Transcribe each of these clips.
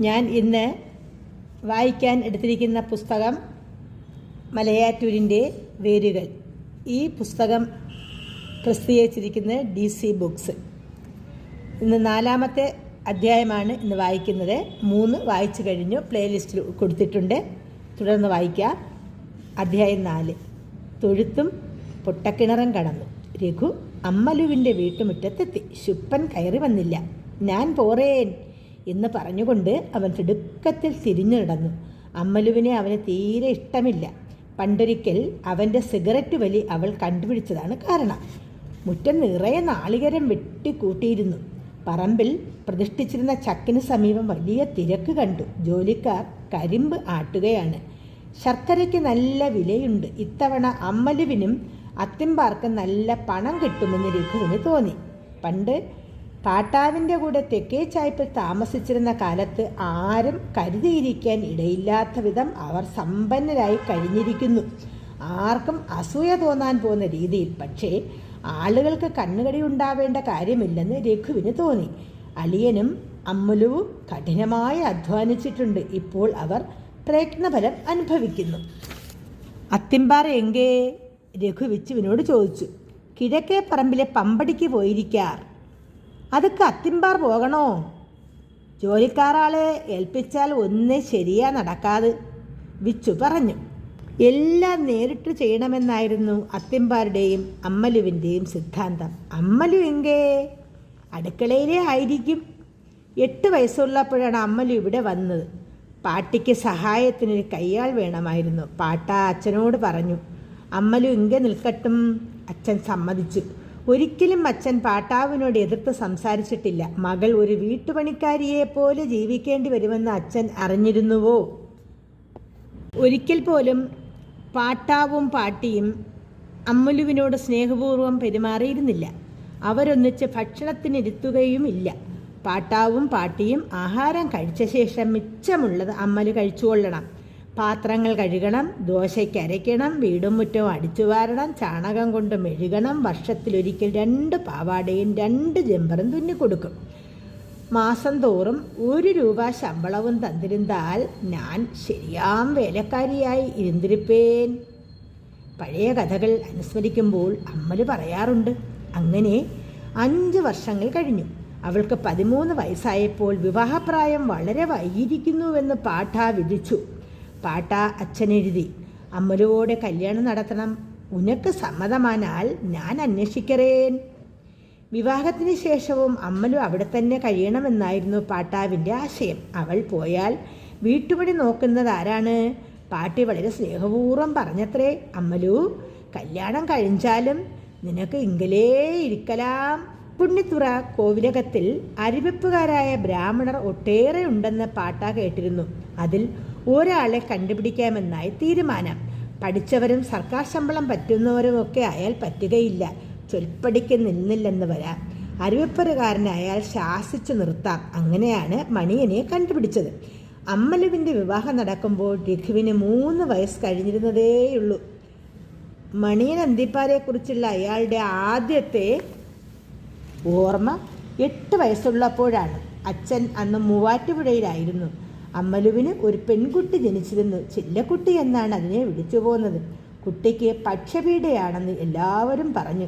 ഞാൻ ഇന്ന് വായിക്കാൻ എടുത്തിരിക്കുന്ന പുസ്തകം മലയാറ്റൂരിന്റെ വേരുകൾ. ഈ പുസ്തകം പ്രസിദ്ധീകരിച്ചിരിക്കുന്നത് ഡി സി ബുക്സ്. ഇന്ന് നാലാമത്തെ അധ്യായമാണ് ഇന്ന് വായിക്കുന്നത്. മൂന്ന് വായിച്ചു കഴിഞ്ഞു പ്ലേലിസ്റ്റിൽ കൊടുത്തിട്ടുണ്ട്. തുടർന്ന് വായിക്കാം അധ്യായം നാല്. തൊഴുത്തും പൊട്ടക്കിണറും കടന്നു. രഘു അമ്മലുവിന്റെ വീട്ടുമുറ്റത്തെത്തി. ശുപ്പൻ കയറി വന്നില്ല. ഞാൻ പോറേൻ. എന്ന് പറഞ്ഞുകൊണ്ട് അവൻ തിടുക്കത്തിൽ തിരിഞ്ഞു നടന്നു. അമ്മലുവിനെ അവന് തീരെ ഇഷ്ടമില്ല. പണ്ടൊരിക്കൽ അവന്റെ സിഗരറ്റ് വലി അവൾ കണ്ടുപിടിച്ചതാണ് കാരണം. മുറ്റം നിറയെ നാളികരം വെട്ടിക്കൂട്ടിയിരുന്നു. പറമ്പിൽ പ്രതിഷ്ഠിച്ചിരുന്ന ചക്കിന് സമീപം വലിയ തിരക്ക് കണ്ടു. ജോലിക്കാർ കരിമ്പ് ആട്ടുകയാണ്. ശർക്കരയ്ക്ക് നല്ല വിലയുണ്ട്. ഇത്തവണ അമ്മലുവിനും അത്തിമ്പാർക്ക് നല്ല പണം കിട്ടുമെന്ന് രഘുവിന് തോന്നി. പണ്ട് പാട്ടാവിന്റെ കൂടെ തെക്കേ ചായ്പിൽ താമസിച്ചിരുന്ന കാലത്ത് ആരും കരുതിയിരിക്കാൻ ഇടയില്ലാത്ത വിധം അവർ സമ്പന്നരായി കഴിഞ്ഞിരിക്കുന്നു. ആർക്കും അസൂയ തോന്നാൻ പോകുന്ന രീതിയിൽ. പക്ഷേ ആളുകൾക്ക് കണ്ണുകടി ഉണ്ടാവേണ്ട കാര്യമില്ലെന്ന് രഘുവിന് തോന്നി. അളിയനും അമ്മുലുവും കഠിനമായി അധ്വാനിച്ചിട്ടുണ്ട്. ഇപ്പോൾ അവർ പ്രയത്നഫലം അനുഭവിക്കുന്നു. അത്തിമ്പാറ എങ്കേ? രഘു വിച്ചുവിനോട് ചോദിച്ചു. കിഴക്കേ പറമ്പിലെ പമ്പടിക്ക് പോയിരിക്കാർ. അതൊക്കെ അത്തിമ്പാർ പോകണോ? ജോലിക്കാരാളെ ഏൽപ്പിച്ചാൽ ഒന്നേ ശരിയാ നടക്കാതെ. വിച്ചു പറഞ്ഞു. എല്ലാം നേരിട്ട് ചെയ്യണമെന്നായിരുന്നു അത്തിമ്പാരുടെയും അമ്മലുവിന്റെയും സിദ്ധാന്തം. അമ്മലു എങ്കേ? അടുക്കളയിലേ ആയിരിക്കും. എട്ട് വയസ്സുള്ളപ്പോഴാണ് അമ്മലു ഇവിടെ വന്നത്. പാട്ടിക്ക് സഹായത്തിനൊരു കയ്യാൾ വേണമായിരുന്നു. പാട്ട അച്ഛനോട് പറഞ്ഞു. അമ്മലു ഇങ്കെ നിൽക്കട്ടും. അച്ഛൻ സമ്മതിച്ചു. ഒരിക്കലും അച്ഛൻ പാട്ടാവിനോട് എതിർത്ത് സംസാരിച്ചിട്ടില്ല. മകൾ ഒരു വീട്ടുപണിക്കാരിയെ പോലെ ജീവിക്കേണ്ടി വരുമെന്ന് അച്ഛൻ അറിഞ്ഞിരുന്നുവോ? ഒരിക്കൽ പോലും പാട്ടാവും പാട്ടിയും അമ്മലുവിനോട് സ്നേഹപൂർവം പെരുമാറിയിരുന്നില്ല. അവരൊന്നിച്ച് ഭക്ഷണത്തിനിരുത്തുകയുമില്ല. പാട്ടാവും പാട്ടിയും ആഹാരം കഴിച്ച ശേഷം മിച്ചമുള്ളത് അമ്മൽ കഴിച്ചുകൊള്ളണം. പാത്രങ്ങൾ കഴുകണം ദോശയ്ക്ക് അരയ്ക്കണം വീടും മുറ്റവും അടിച്ചു വാരണം ചാണകം കൊണ്ട് മെഴുകണം വർഷത്തിലൊരിക്കൽ രണ്ട് പാവാടയും രണ്ട് ജമ്പറും തുന്നിക്കൊടുക്കും മാസം തോറും ഒരു രൂപ ശമ്പളവും തന്നിരുന്നാൽ ഞാൻ ശരിയാം വേലക്കാരിയായി ഇരുന്നിരിപ്പേൻ. പഴയ കഥകൾ അനുസ്മരിക്കുമ്പോൾ അമ്മൽ പറയാറുണ്ട് അങ്ങനെ അഞ്ച് വർഷങ്ങൾ കഴിഞ്ഞു. അവൾക്ക് പതിമൂന്ന് വയസ്സായപ്പോൾ വിവാഹപ്രായം വളരെ വൈകിയിരിക്കുന്നുവെന്ന് പാഠ വിധിച്ചു. പാട്ട അച്ഛനെഴുതി. അമ്മലുവോടെ കല്യാണം നടത്തണം. ഉനക്ക് സമ്മതമാനാൽ ഞാൻ അന്വേഷിക്കറേൻ. വിവാഹത്തിന് ശേഷവും അമ്മലു അവിടെ തന്നെ കഴിയണമെന്നായിരുന്നു പാട്ടാവിന്റെ ആശയം. അവൾ പോയാൽ വീട്ടുപടി നോക്കുന്നത് ആരാണ്? പാട്ടി വളരെ സ്നേഹപൂർവം പറഞ്ഞത്രേ അമ്മലു കല്യാണം കഴിഞ്ഞാലും നിനക്ക് ഇങ്കലേ ഇരിക്കലാം. പുണ്യത്തുറ കോവിലകത്തിൽ അരിവെപ്പുകാരായ ബ്രാഹ്മണർ ഒട്ടേറെ ഉണ്ടെന്ന് പാട്ട കേട്ടിരുന്നു. അതിൽ ഒരാളെ കണ്ടുപിടിക്കാമെന്നായി തീരുമാനം. പഠിച്ചവരും സർക്കാർ ശമ്പളം പറ്റുന്നവരും ഒക്കെ അയാൾ പറ്റുകയില്ല. ചൊൽപ്പടിക്ക് നിന്നില്ലെന്ന് വരാം അരുവപ്പറുകാരനായാൽ ശാസിച്ചു നിർത്താം. അങ്ങനെയാണ് മണിയനെ കണ്ടുപിടിച്ചത്. അമ്മലുവിന്റെ വിവാഹം നടക്കുമ്പോൾ രഘുവിന് മൂന്ന് വയസ്സ് കഴിഞ്ഞിരുന്നതേയുള്ളൂ. മണിയൻ അന്തിപ്പാരെക്കുറിച്ചുള്ള അയാളുടെ ആദ്യത്തെ ഓർമ്മ എട്ട് വയസ്സുള്ളപ്പോഴാണ്. അച്ഛൻ അന്ന് മൂവാറ്റുപുഴയിലായിരുന്നു. അമ്മലുവിന് ഒരു പെൺകുട്ടി ജനിച്ചിരുന്നു. ചില്ലക്കുട്ടി എന്നാണ് അതിനെ വിളിച്ചു പോകുന്നത് കുട്ടിക്ക് പക്ഷപീഡയാണെന്ന് എല്ലാവരും പറഞ്ഞു.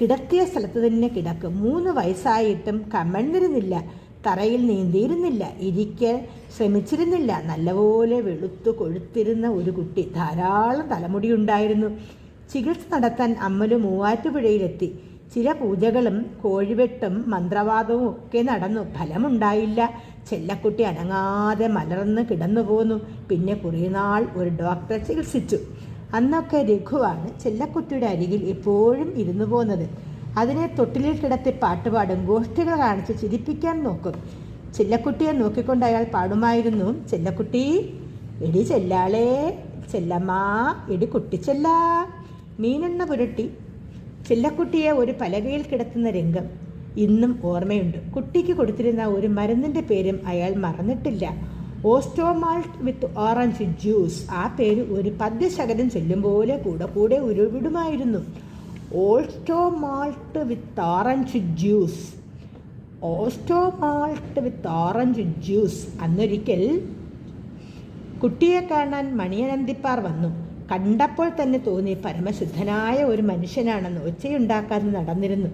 കിടക്കിയ സ്ഥലത്ത് തന്നെ കിടക്കും. മൂന്ന് വയസ്സായിട്ടും കമഴ്ന്നിരുന്നില്ല തറയിൽ നീന്തിയിരുന്നില്ല. ഇരിക്ക ശ്രമിച്ചിരുന്നില്ല. നല്ലപോലെ വെളുത്തു കൊഴുത്തിരുന്ന ഒരു കുട്ടി. ധാരാളം തലമുടിയുണ്ടായിരുന്നു. ചികിത്സ നടത്താൻ അമ്മലു മൂവാറ്റുപുഴയിലെത്തി. ചില പൂജകളും കോഴിവെട്ടും മന്ത്രവാദവും ഒക്കെ നടന്നു. ഫലമുണ്ടായില്ല. ചെല്ലക്കുട്ടി അനങ്ങാതെ മലർന്ന് കിടന്നു പോന്നു. പിന്നെ കുറേ നാൾ ഒരു ഡോക്ടറെ ചികിത്സിച്ചു. അന്നൊക്കെ രഘുവാണ് ചെല്ലക്കുട്ടിയുടെ അരികിൽ എപ്പോഴും ഇരുന്നു പോകുന്നത് അതിനെ തൊട്ടിലിൽ കിടത്തി പാട്ടുപാടും ഗോഷ്ഠികൾ കാണിച്ച് ചിരിപ്പിക്കാൻ നോക്കും. ചെല്ലക്കുട്ടിയെ നോക്കിക്കൊണ്ട് അയാൾ പാടുമായിരുന്നു. ചെല്ലക്കുട്ടി എടി ചെല്ലാളേ ചെല്ലമ്മ എടി കുട്ടിച്ചെല്ല മീനെണ്ണ പുരട്ടി. ചെല്ലക്കുട്ടിയെ ഒരു പലകയിൽ കിടത്തുന്ന രംഗം. ഇന്നും ഓർമ്മയുണ്ട്. കുട്ടിക്ക് കൊടുത്തിരുന്ന ഒരു മരുന്നിന്റെ പേരും അയാൾ മറന്നിട്ടില്ല. Ostomalt with orange juice. ആ പേര് ഒരു പദ്യശകലം ചൊല്ലും പോലെ കൂടെ കൂടെ ഉരുവിടുമായിരുന്നു. Ostomalt with orange juice. Ostomalt with orange juice. അന്നൊരിക്കൽ കുട്ടിയെ കാണാൻ മണിയനന്തിപ്പാർ വന്നു. കണ്ടപ്പോൾ തന്നെ തോന്നി പരമശുദ്ധനായ ഒരു മനുഷ്യനാണെന്ന് ഒച്ചയുണ്ടാക്കാതെ നടന്നിരുന്നു.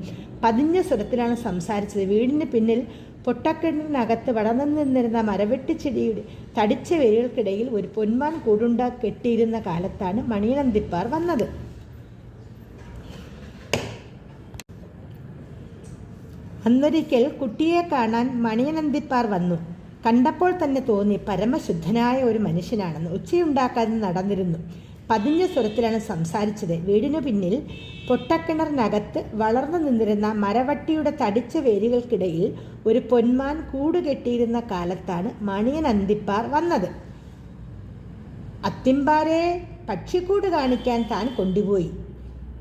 പതിഞ്ഞ സ്വരത്തിലാണ് സംസാരിച്ചത്. വീടിന് പിന്നിൽ പൊട്ടക്കിണറിനകത്ത് വളർന്നു നിന്നിരുന്ന മരവെട്ടിച്ചെടിയുടെ തടിച്ച വേരുകൾക്കിടയിൽ ഒരു പൊന്മാൻ കൂടുണ്ട കെട്ടിയിരുന്ന കാലത്താണ് മണിയനന്തിപ്പാർ വന്നത്. അന്നൊരിക്കൽ കുട്ടിയെ കാണാൻ മണിയനന്തിപ്പാർ വന്നു. കണ്ടപ്പോൾ തന്നെ തോന്നി പരമശുദ്ധനായ ഒരു മനുഷ്യനാണെന്ന് ഉച്ചയുണ്ടാക്കാതെ നടന്നിരുന്നു. പതിഞ്ഞ സ്വരത്തിലാണ് സംസാരിച്ചത്. വീടിനു പിന്നിൽ പൊട്ടക്കിണറിനകത്ത് വളർന്നു നിന്നിരുന്ന മരവട്ടിയുടെ തടിച്ച വേരുകൾക്കിടയിൽ ഒരു പൊന്മാൻ കൂടുകെട്ടിയിരുന്ന കാലത്താണ് മണിയൻ അന്തിപ്പാർ വന്നത്. അത്തിമ്പാരെ പക്ഷിക്കൂട് കാണിക്കാൻ താൻ കൊണ്ടുപോയി.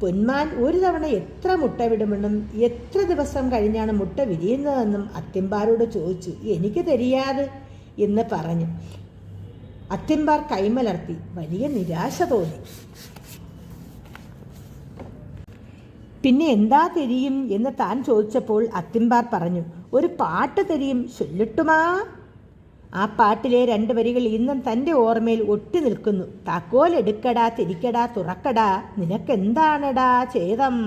പൊന്മാൻ ഒരു തവണ എത്ര മുട്ട വിടുമെന്നും എത്ര ദിവസം കഴിഞ്ഞാണ് മുട്ട വിരിയുന്നതെന്നും അത്തിമ്പാരോട് ചോദിച്ചു. എനിക്ക് തരിയാതെ എന്ന് പറഞ്ഞു. അത്തിമ്പാർ കൈമലർത്തി വലിയ നിരാശ തോന്നി. പിന്നെ എന്താ തെരിയും എന്ന് താൻ ചോദിച്ചപ്പോൾ അത്തിമ്പാർ പറഞ്ഞു ഒരു പാട്ട് തെരിയും ചൊല്ലിട്ടുമാ. ആ പാട്ടിലെ രണ്ട് വരികൾ ഇന്നും തന്റെ ഓർമ്മയിൽ ഒട്ടി നിൽക്കുന്നു. താക്കോൽ എടുക്കടാ തിരിക്കടാ തുറക്കടാ നിനക്കെന്താണടാ ചേതം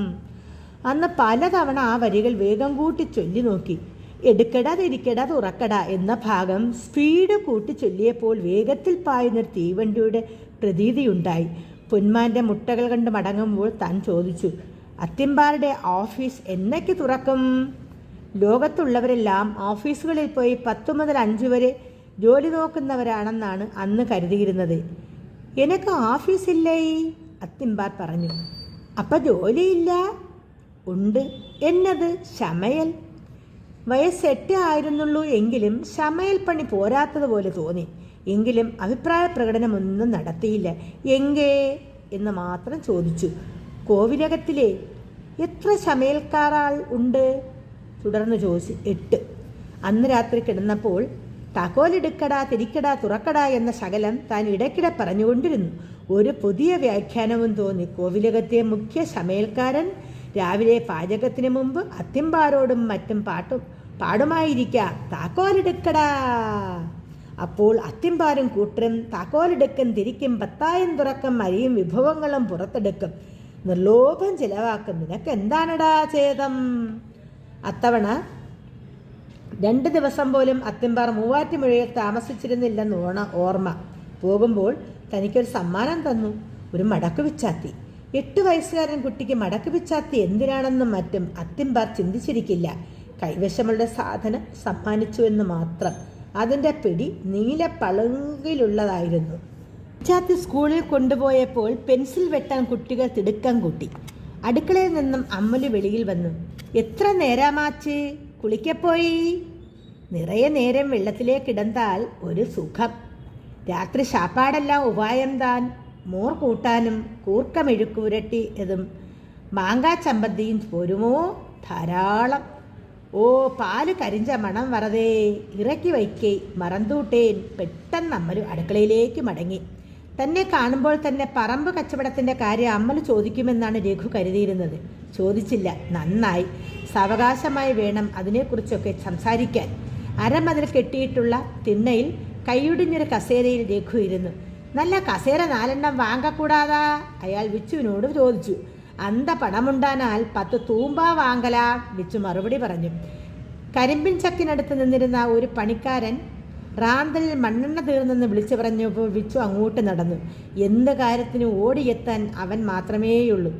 അന്ന് പലതവണ ആ വരികൾ വേഗം കൂട്ടി ചൊല്ലി നോക്കി. എടുക്കടാ തിരിക്കട തുറക്കട എന്ന ഭാഗം സ്പീഡ് കൂട്ടി ചൊല്ലിയപ്പോൾ വേഗത്തിൽ പായുന്നൊരു തീവണ്ടിയുടെ പ്രതീതിയുണ്ടായി. പൊന്മാന്റെ മുട്ടകൾ കണ്ട് മടങ്ങുമ്പോൾ താൻ ചോദിച്ചു അത്തിമ്പാറുടെ ഓഫീസ് എന്നയ്ക്ക് തുറക്കും? ലോകത്തുള്ളവരെല്ലാം ഓഫീസുകളിൽ പോയി പത്തു മുതൽ അഞ്ച് വരെ ജോലി നോക്കുന്നവരാണെന്നാണ് അന്ന് കരുതിയിരുന്നത്. എനിക്ക് ഓഫീസില്ലേ? അത്തിമ്പാർ പറഞ്ഞു. അപ്പം ജോലിയില്ല? ഉണ്ട്. എന്നത് ശമയൽ വയസ്സെട്ട് ആയിരുന്നുള്ളൂ എങ്കിലും ശമയൽ പണി പോരാത്തതുപോലെ തോന്നി. എങ്കിലും അഭിപ്രായ പ്രകടനമൊന്നും നടത്തിയില്ല. എങ്കേ എന്ന് മാത്രം ചോദിച്ചു. കോവിലകത്തിലെ എത്ര ശമയൽക്കാരാൾ ഉണ്ട്? തുടർന്ന് ചോദിച്ചു. എട്ട്. അന്ന് രാത്രി കിടന്നപ്പോൾ തകോലെടുക്കടാ തിരിക്കടാ തുറക്കടാ എന്ന ശകലം താൻ ഇടയ്ക്കിടെ പറഞ്ഞുകൊണ്ടിരുന്നു. ഒരു പുതിയ വ്യാഖ്യാനവും തോന്നി. കോവിലകത്തെ മുഖ്യ ശമയൽക്കാരൻ രാവിലെ പാചകത്തിന് മുമ്പ് അത്തിമ്പാരോടും മറ്റും പാട്ടും പാടുമായിരിക്കാം. താക്കോലെടുക്കടാ. അപ്പോൾ അത്തിമ്പാരും കൂട്ടരും താക്കോലെടുക്കും തിരിക്കും പത്തായം തുറക്കും അരിയും വിഭവങ്ങളും പുറത്തെടുക്കും. നിർലോഭം ചിലവാക്കും. നിനക്ക് എന്താണടാ ചേതം അത്തവണ രണ്ട് ദിവസം പോലും അത്തിമ്പാർ മൂവാറ്റുമുഴയിൽ താമസിച്ചിരുന്നില്ലെന്ന് ഓണ ഓർമ്മ. പോകുമ്പോൾ തനിക്കൊരു സമ്മാനം തന്നു. ഒരു മടക്ക് വിച്ചാത്തി എട്ട് വയസ്സുകാരൻ കുട്ടിക്ക് മടക്ക് വിച്ചാത്തി എന്തിനാണെന്നും മറ്റും അത്തിമ്പാർ ചിന്തിച്ചിരിക്കില്ല. കൈവശമുള്ള സാധനം സമ്മാനിച്ചു എന്ന് മാത്രം. അതിന്റെ പിടി നീല പളുങ്കിലുള്ളതായിരുന്നു. പഞ്ചാത്തി സ്കൂളിൽ കൊണ്ടുപോയപ്പോൾ പെൻസിൽ വെട്ടാൻ കുട്ടികൾ തിടുക്കം കൂട്ടി. അടുക്കളയിൽ നിന്നും അമ്മൽ വെളിയിൽ വന്നു. എത്ര നേരമാച്ച് കുളിക്കപ്പോയി നിറയെ നേരം വെള്ളത്തിലേക്ക് കിടന്നാൽ ഒരു സുഖം. രാത്രി ശാപ്പാടെല്ലാം ഉപായം താൻ. മോർ കൂട്ടാനും കൂർക്കമെഴുക്കുരട്ടി എതും. മാങ്ങാ ചമ്പന്തിയും പോരുമോ? ധാരാളം. ഓ പാൽ കരിഞ്ച മണം വറതേ ഇറക്കി വയ്ക്കേ. മറന്തൂട്ടേൻ. പെട്ടെന്ന് അമ്മലു അടുക്കളയിലേക്ക് മടങ്ങി. തന്നെ കാണുമ്പോൾ തന്നെ പറമ്പ് കച്ചവടത്തിന്റെ കാര്യം അമ്മൽ ചോദിക്കുമെന്നാണ് രഘു കരുതിയിരുന്നത്. ചോദിച്ചില്ല. നന്നായി. സാവകാശമായി വേണം അതിനെക്കുറിച്ചൊക്കെ സംസാരിക്കാൻ. അരമതിൽ കെട്ടിയിട്ടുള്ള തിണ്ണയിൽ കൈയൊടിഞ്ഞൊരു കസേരയിൽ രഘു ഇരുന്നു. നല്ല കസേര നാലെണ്ണം വാങ്ങക്കൂടാതാ. അയാൾ വിച്ചുവിനോട് ചോദിച്ചു. അന്ത പണമുണ്ടാനാൽ പത്ത് തൂമ്പ വാങ്കല വിച്ചു മറുപടി പറഞ്ഞു. കരിമ്പിൻ ചക്കിനടുത്ത് നിന്നിരുന്ന ഒരു പണിക്കാരൻ റാന്തലിൽ മണ്ണെണ്ണ തീർന്നെന്ന് വിളിച്ചു പറഞ്ഞപ്പോൾ വിച്ചു അങ്ങോട്ട് നടന്നു. എന്ത് കാര്യത്തിന് ഓടിയെത്താൻ അവൻ മാത്രമേയുള്ളൂ.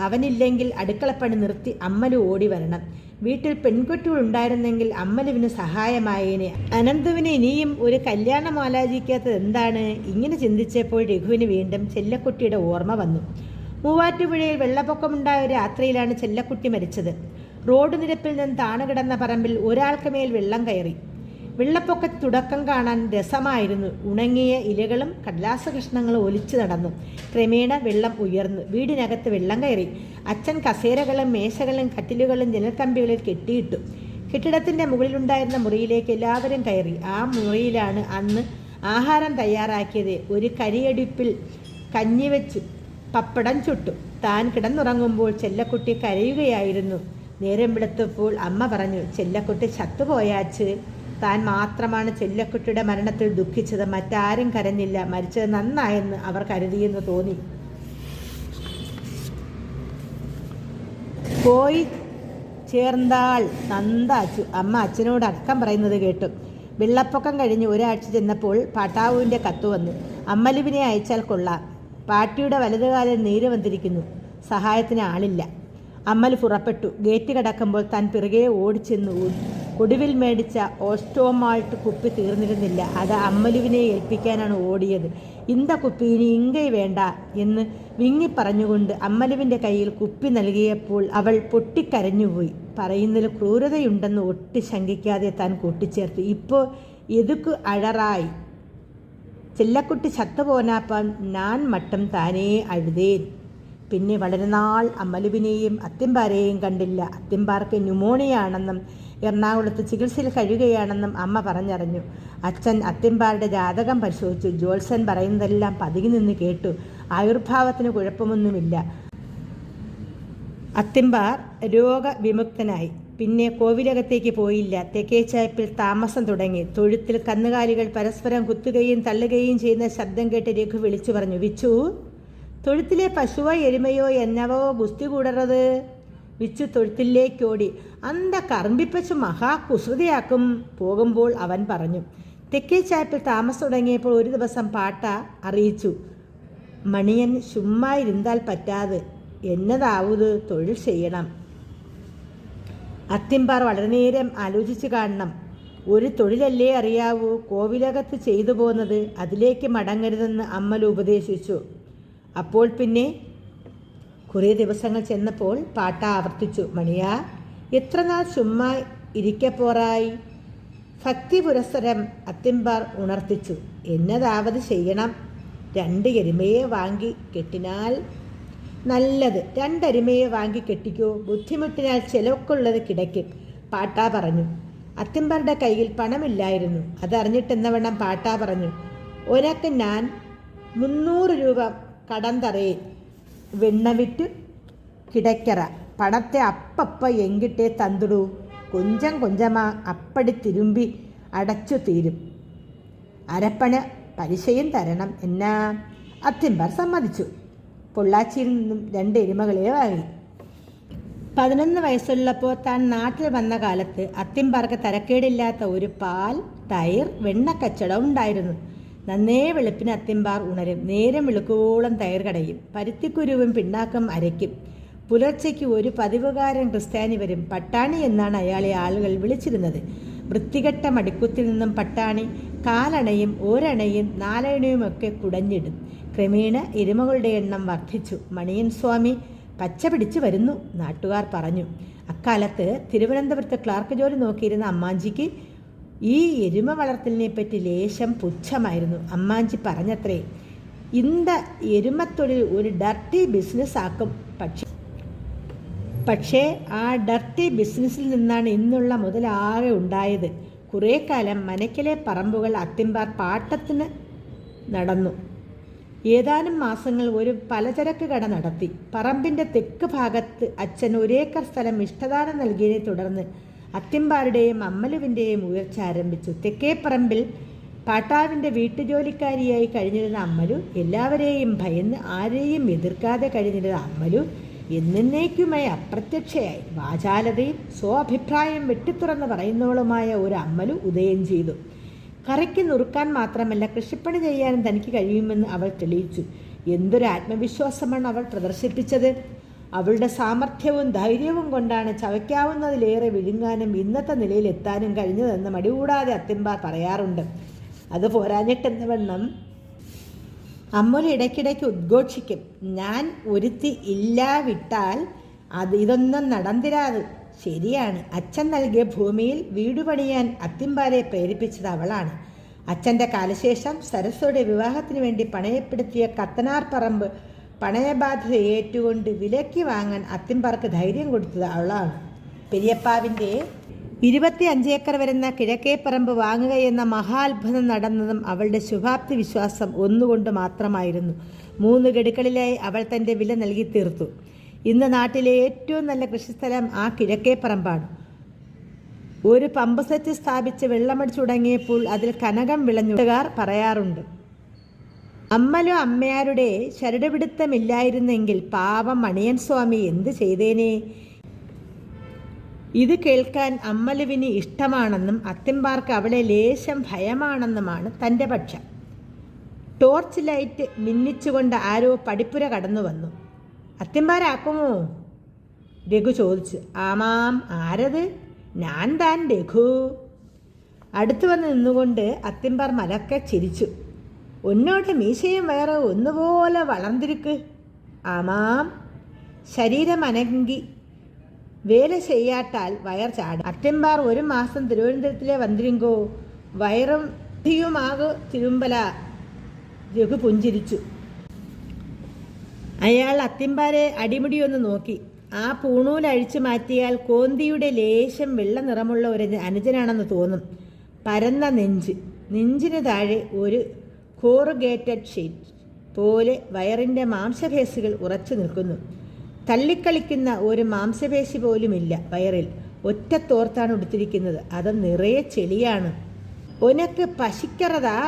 അവനില്ലെങ്കിൽ അടുക്കളപ്പണി നിർത്തി അമ്മലു ഓടി വരണം. വീട്ടിൽ പെൺകുട്ടികൾ ഉണ്ടായിരുന്നെങ്കിൽ അമ്മലുവിന് സഹായമായേനെ. അനന്തുവിന് ഇനിയും ഒരു കല്യാണം ആലോചിക്കാത്തത് എന്താണ്? ഇങ്ങനെ ചിന്തിച്ചപ്പോൾ രഘുവിന് വീണ്ടും ചെല്ലക്കുട്ടിയുടെ ഓർമ്മ വന്നു. മൂവാറ്റുപുഴയിൽ വെള്ളപ്പൊക്കമുണ്ടായ രാത്രിയിലാണ് ചെല്ലക്കുട്ടി മരിച്ചത്. റോഡ് നിരപ്പിൽ നിന്ന് താണു കിടന്ന പറമ്പിൽ ഒരാൾക്ക് മേൽ വെള്ളം കയറി. വെള്ളപ്പൊക്ക തുടക്കം കാണാൻ രസമായിരുന്നു. ഉണങ്ങിയ ഇലകളും കടലാസ കഷ്ണങ്ങളും ഒലിച്ചു നടന്നു. ക്രമേണ വെള്ളം ഉയർന്നു. വീടിനകത്ത് വെള്ളം കയറി. അച്ഛൻ കസേരകളും മേശകളും കട്ടിലുകളും ജനൽക്കമ്പികളിൽ കെട്ടിയിട്ടു. കെട്ടിടത്തിന്റെ മുകളിലുണ്ടായിരുന്ന മുറിയിലേക്ക് എല്ലാവരും കയറി. ആ മുറിയിലാണ് അന്ന് ആഹാരം തയ്യാറാക്കിയത്. ഒരു കരിയടുപ്പിൽ കഞ്ഞി വെച്ച്. പപ്പടം ചുട്ടു. താൻ കിടന്നുറങ്ങുമ്പോൾ ചെല്ലക്കുട്ടി കരയുകയായിരുന്നു. നേരം വെളുത്തപ്പോൾ അമ്മ പറഞ്ഞു ചെല്ലക്കുട്ടി ചത്തുപോയാച്ച്. താൻ മാത്രമാണ് ചെല്ലക്കുട്ടിയുടെ മരണത്തിൽ ദുഃഖിച്ചത്. മറ്റാരും കരഞ്ഞില്ല. മരിച്ചത് നന്നായെന്ന് അവർ കരുതിയെന്ന് തോന്നി. പോയി ചേർന്നാൾ നന്ദ അച്ചു അമ്മ അച്ഛനോട് അടക്കം പറയുന്നത് കേട്ടു. വെള്ളപ്പൊക്കം കഴിഞ്ഞ് ഒരാഴ്ച ചെന്നപ്പോൾ പാട്ടാവുവിന്റെ കത്ത് വന്നു. അമ്മലിവിനെ അയച്ചാൽ കൊള്ളാം. പാട്ടിയുടെ വലതുകാലിൽ നീര് വന്നിരിക്കുന്നു. സഹായത്തിന് ആളില്ല. അമ്മൽ പുറപ്പെട്ടു. ഗേറ്റ് കടക്കുമ്പോൾ താൻ പിറകെ ഓടിച്ചെന്നു ഒടുവിൽ മേടിച്ച ഓസ്റ്റോമാൾട്ട് കുപ്പി തീർന്നിരുന്നില്ല. അത് അമ്മലുവിനെ ഏൽപ്പിക്കാനാണ് ഓടിയത്. ഇന്ത കുപ്പി ഇനി ഇങ്കൈ വേണ്ട എന്ന് വിങ്ങി പറഞ്ഞുകൊണ്ട് അമ്മലുവിന്റെ കയ്യിൽ കുപ്പി നൽകിയപ്പോൾ അവൾ പൊട്ടിക്കരഞ്ഞുപോയി. പറയുന്നതിൽ ക്രൂരതയുണ്ടെന്ന് ഒട്ടി ശങ്കിക്കാതെ താൻ കൂട്ടിച്ചേർത്തു. ഇപ്പോൾ എതുക്ക് അഴറായി? ചെല്ലക്കുട്ടി ചത്തുപോനാപ്പാൻ ഞാൻ മട്ടം താനേ അഴുതേൻ. പിന്നെ വളരെ നാൾ അമ്മലുവിനെയും അത്തിമ്പാരെയും കണ്ടില്ല. അത്തിമ്പാർക്ക് ന്യൂമോണിയാണെന്നും എറണാകുളത്ത് ചികിത്സയിൽ കഴിയുകയാണെന്നും അമ്മ പറഞ്ഞറിഞ്ഞു. അച്ഛൻ അത്തിമ്പാരുടെ ജാതകം പരിശോധിച്ചു. ജോത്സൻ പറയുന്നതെല്ലാം പതുങ്ങി നിന്ന് കേട്ടു. ആയുർഭാവത്തിന് കുഴപ്പമൊന്നുമില്ല. അത്തിമ്പാർ രോഗവിമുക്തനായി. പിന്നെ കോവിലകത്തേക്ക് പോയില്ല. തെക്കേച്ചായ്പിൽ താമസം തുടങ്ങി. തൊഴുത്തിൽ കന്നുകാലികൾ പരസ്പരം കുത്തുകയും തള്ളുകയും ചെയ്യുന്ന ശബ്ദം കേട്ട് രഘു വിളിച്ചു പറഞ്ഞു വിച്ചു തൊഴുത്തിലെ പശുവോ എരുമയോ എന്നവോ ഗുസ്തി കൂടറത് വിച്ചു തൊഴുത്തിലേക്കോടി അന്ത കറമ്പിപ്പശു മഹാ കുസൃതിയാക്കും പോകുമ്പോൾ അവൻ പറഞ്ഞു. തെക്കേ ചായപ്പിൽ താമസം തുടങ്ങിയപ്പോൾ ഒരു ദിവസം പാട്ട അറിയിച്ചു മണിയൻ ചുമ്മാ ഇരുന്നാൽ പറ്റാതെ. എന്നതാവൂത് തൊഴിൽ ചെയ്യണം. അത്തിമ്പാർ വളരെ നേരം ആലോചിച്ച് കാണണം. ഒരു തൊഴിലല്ലേ അറിയാവൂ? കോവിലകത്ത് ചെയ്തു പോകുന്നത് അതിലേക്ക് മടങ്ങരുതെന്ന് അമ്മൽ ഉപദേശിച്ചു. അപ്പോൾ പിന്നെ കുറേ ദിവസങ്ങൾ ചെന്നപ്പോൾ പാട്ട ആവർത്തിച്ചു. മണിയാ എത്ര നാൾ ചുമ്മാ ഇരിക്കപ്പോറായി ഭക്തി പുരസ്സരം അത്തിമ്പാർ ഉണർത്തിച്ചു. എന്നതാവത് ചെയ്യണം. രണ്ട് എരുമയെ വാങ്ങി കെട്ടിനാൽ നല്ലത്. രണ്ടരുമയെ വാങ്ങി കെട്ടിക്കൂ. ബുദ്ധിമുട്ടിനാൽ ചിലവൊക്കെയുള്ളത് കിടക്കും. പാട്ടാ പറഞ്ഞു. അത്തിമ്പറുടെ കയ്യിൽ പണമില്ലായിരുന്നു. അതറിഞ്ഞിട്ടെന്നവണ്ണം പാട്ടാ പറഞ്ഞു. ഒരാൾക്ക് ഞാൻ മുന്നൂറ് രൂപ കടം തറയിൽ വെണ്ണ വിറ്റ് കിടക്കറ. പണത്തെ അപ്പപ്പ എങ്കിട്ടേ തന്തുടൂ കൊഞ്ചം കൊഞ്ചമാ അപ്പടി തിരുമ്പി അടച്ചു തീരും. അരപ്പണ പലിശയും തരണം എന്നാ. അത്തിമ്പർ സമ്മതിച്ചു. പൊള്ളാച്ചിയിൽ നിന്നും രണ്ട് എരുമകളെ വാങ്ങി. പതിനൊന്ന് വയസ്സുള്ളപ്പോൾ താൻ നാട്ടിൽ വന്ന കാലത്ത് അത്തിമ്പാർക്ക് തരക്കേടില്ലാത്ത ഒരു പാൽ തൈർ വെണ്ണ കച്ചവടം ഉണ്ടായിരുന്നു. നന്നേ വെളുപ്പിന് അത്തിമ്പാർ ഉണരും. നേരം വെളുക്കോളം തൈർ കടയും. പരുത്തിക്കുരുവും പിണ്ണാക്കം അരയ്ക്കും. പുലർച്ചയ്ക്ക് ഒരു പതിവുകാരൻ ക്രിസ്ത്യാനി വരും. പട്ടാണി എന്നാണ് അയാളെ ആളുകൾ വിളിച്ചിരുന്നത്. വൃത്തികെട്ട മടിക്കുത്തിൽ നിന്നും പട്ടാണി കാലണയും ഒരണയും നാലണയുമൊക്കെ കുടഞ്ഞിടും. ക്രമേണ എരുമകളുടെ എണ്ണം വർദ്ധിച്ചു. മണിയൻ സ്വാമി പച്ച പിടിച്ചു വരുന്നു. നാട്ടുകാർ പറഞ്ഞു അക്കാലത്ത് തിരുവനന്തപുരത്ത് ക്ലാർക്ക് ജോലി നോക്കിയിരുന്ന അമ്മാഞ്ചിക്ക് ഈ എരുമ വളർത്തലിനെ പറ്റി ലേശം പുച്ഛമായിരുന്നു. അമ്മാഞ്ചി പറഞ്ഞത്രേ ഇന്ത എരുമത്തൊഴിൽ ഒരു ഡർട്ടി ബിസിനസ് ആക്കും പക്ഷേ പക്ഷേ ആ ഡർട്ടി ബിസിനസ്സിൽ നിന്നാണ് ഇന്നുള്ള മുതലാകെ ഉണ്ടായത്. കുറേ കാലം മനക്കിലെ പറമ്പുകൾ അത്തിമ്പാർ പാട്ടത്തിന് നടന്നു. ഏതാനും മാസങ്ങൾ ഒരു പലചരക്ക് കട നടത്തി. പറമ്പിന്റെ തെക്ക് ഭാഗത്ത് അച്ഛൻ ഒരേക്കർ സ്ഥലം ഇഷ്ടദാനം നൽകിയതിനെ തുടർന്ന് അത്തിമ്പാരുടെയും അമ്മലുവിന്റെയും ഉയർച്ച ആരംഭിച്ചു. തെക്കേ പറമ്പിൽ പാട്ടാവിന്റെ വീട്ടുജോലിക്കാരിയായി കഴിഞ്ഞിരുന്ന അമ്മലു എല്ലാവരെയും ഭയന്ന് ആരെയും എതിർക്കാതെ കഴിഞ്ഞിരുന്ന അമ്മലു എന്നേക്കുമായി അപ്രത്യക്ഷയായി. വാചാലതയും സ്വാഭിപ്രായം വെട്ടിത്തുറന്ന് പറയുന്നവളുമായ ഒരു അമ്മലു ഉദയം ചെയ്തു. കറിക്ക് നുറുക്കാൻ മാത്രമല്ല കൃഷിപ്പണി ചെയ്യാനും തനിക്ക് കഴിയുമെന്ന് അവൾ തെളിയിച്ചു. എന്തൊരു ആത്മവിശ്വാസമാണ് അവൾ പ്രദർശിപ്പിച്ചത്. അവളുടെ സാമർഥ്യവും ധൈര്യവും കൊണ്ടാണ് ചവയ്ക്കാവുന്നതിലേറെ വിഴുങ്ങാനും ഇന്നത്തെ നിലയിൽ എത്താനും കഴിഞ്ഞതെന്ന് മടികൂടാതെ അത്തിമ്പാർ പറയാറുണ്ട്. അത് പോരാഞ്ഞിട്ടെന്ന വണ്ണം അമ്മൊരു ഇടയ്ക്കിടയ്ക്ക് ഉദ്ഘോഷിക്കും. ഞാൻ ഒരുത്തി ഇല്ല വിട്ടാൽ അത് ഇതൊന്നും നടന്നിരാത് ശരിയാണ്. അച്ഛൻ നൽകിയ ഭൂമിയിൽ വീട് പണിയാൻ അത്തിമ്പാരെ പ്രേരിപ്പിച്ചത് അവളാണ്. അച്ഛന്റെ കാലശേഷം സരസ്വയുടെ വിവാഹത്തിന് വേണ്ടി പണയപ്പെടുത്തിയ കത്തനാർ പറമ്പ് പണയബാധ്യത ഏറ്റുകൊണ്ട് വിലക്കി വാങ്ങാൻ അത്തിമ്പാർക്ക് ധൈര്യം കൊടുത്തത് അവളാണ്. പെരിയപ്പാവിന്റെ ഇരുപത്തി അഞ്ചേക്കർ വരുന്ന കിഴക്കേപ്പറമ്പ് വാങ്ങുകയെന്ന മഹാത്ഭുതം നടന്നതും അവളുടെ ശുഭാപ്തി വിശ്വാസം ഒന്നുകൊണ്ട് മാത്രമായിരുന്നു. മൂന്ന് ഗഡുക്കളിലായി അവൾ തന്റെ വില നൽകി തീർത്തു. ഇന്ന് നാട്ടിലെ ഏറ്റവും നല്ല കൃഷിസ്ഥലം ആ കിഴക്കേ പറമ്പാണ് ഒരു പമ്പ് സെറ്റ് സ്ഥാപിച്ച് വെള്ളമടിച്ചു തുടങ്ങിയപ്പോൾ അതിൽ കനകം വിളഞ്ഞുകാർ പറയാറുണ്ട് അമ്മലോ അമ്മയാരുടെ ശരടുപിടുത്തമില്ലായിരുന്നെങ്കിൽ പാവം മണിയൻ സ്വാമി എന്ത് ചെയ്തേനെ? ഇത് കേൾക്കാൻ അമ്മലുവിന് ഇഷ്ടമാണെന്നും അത്തിമ്പാർക്ക് അവളെ ലേശം ഭയമാണെന്നുമാണ് തന്റെ പക്ഷം. ടോർച്ച് ലൈറ്റ് മിന്നിച്ചുകൊണ്ട് ആരോ പടിപ്പുര കടന്നു വന്നു അത്തിമ്പാരാക്കുമോ രഘു ചോദിച്ചു. ആമാം ആരത്? ഞാൻ താൻ രഘു. അടുത്തു വന്ന് നിന്നുകൊണ്ട് അത്തിമ്പാർ മലക്കെ ചിരിച്ചു. ഒന്നോട് മീശയും വേറെ ഒന്നുപോലെ വളർന്നിരിക്ക്. ആമാം. ശരീരം അനങ്കി വേല ചെയ്യാട്ടാൽ വയർ ചാടും. അറ്റമ്പാർ ഒരു മാസം തിരുവനന്തപുരത്തിലെ വന്നിരിങ്കോ വയറും തിരുമ്പല രഘു പുഞ്ചിരിച്ചു. അയാൾ അത്തിമ്പാരെ അടിമുടിയൊന്ന് നോക്കി. ആ പൂണൂൽ അഴിച്ചു മാറ്റിയാൽ കോന്തിയുടെ ലേശം വെള്ള നിറമുള്ള ഒരു അനുജനാണെന്ന് തോന്നും. പരന്ന നെഞ്ച്. നെഞ്ചിന് താഴെ ഒരു കോറുഗേറ്റഡ് ഷീറ്റ് പോലെ വയറിന്റെ മാംസപേശികൾ ഉറച്ചു നിൽക്കുന്നു. തള്ളിക്കളിക്കുന്ന ഒരു മാംസപേശി പോലുമില്ല വയറിൽ. ഒറ്റത്തോർത്താണ് ഉടുത്തിരിക്കുന്നത്. അത് നിറയെ ചെളിയാണ്. ഒനക്ക് പശിക്കറതാ?